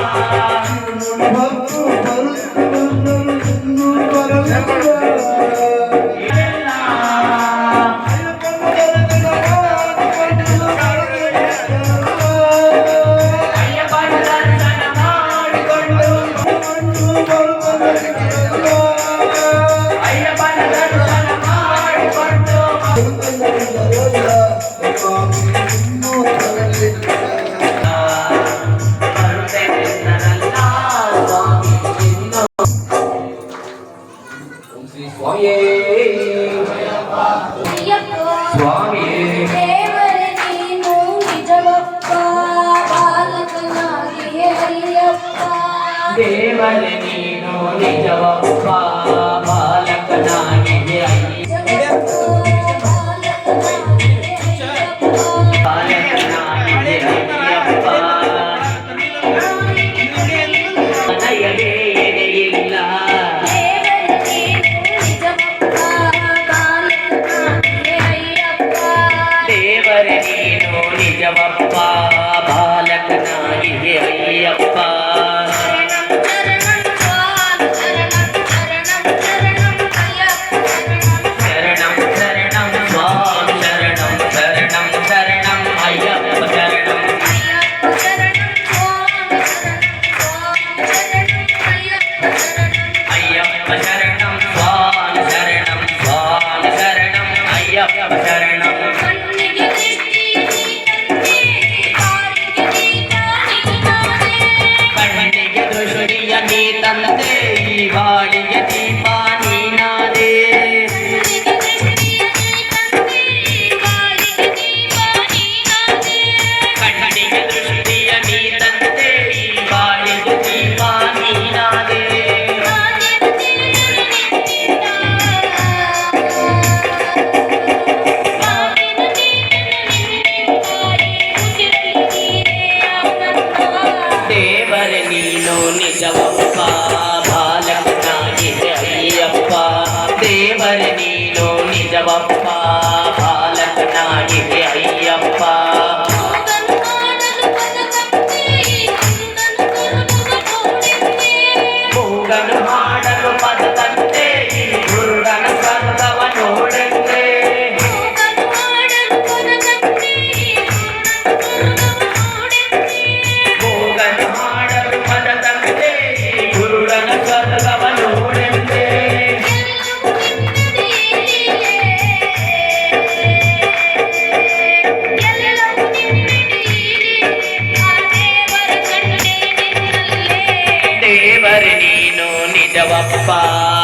Thank you. ಸ್ವಾಮಿಯೇ ದೇವನೇ ನೀನು ನಿಜವಪ್ಪ ಬಾಲಕನಾಗಿ ಅಯ್ಯ ದೇವರೇ ನೀನು ನಿಜವಪ್ಪ ಬಾಲಕನಾಗಿ ಅಯ್ಯಪ್ಪ சரணம் சரணம் சரணம் ஐயப்ப சரணம் ತಂದೆ అయ్యప్ప దేవరి నీలో నిజవప్ప బాలక నాగి बाप्पा.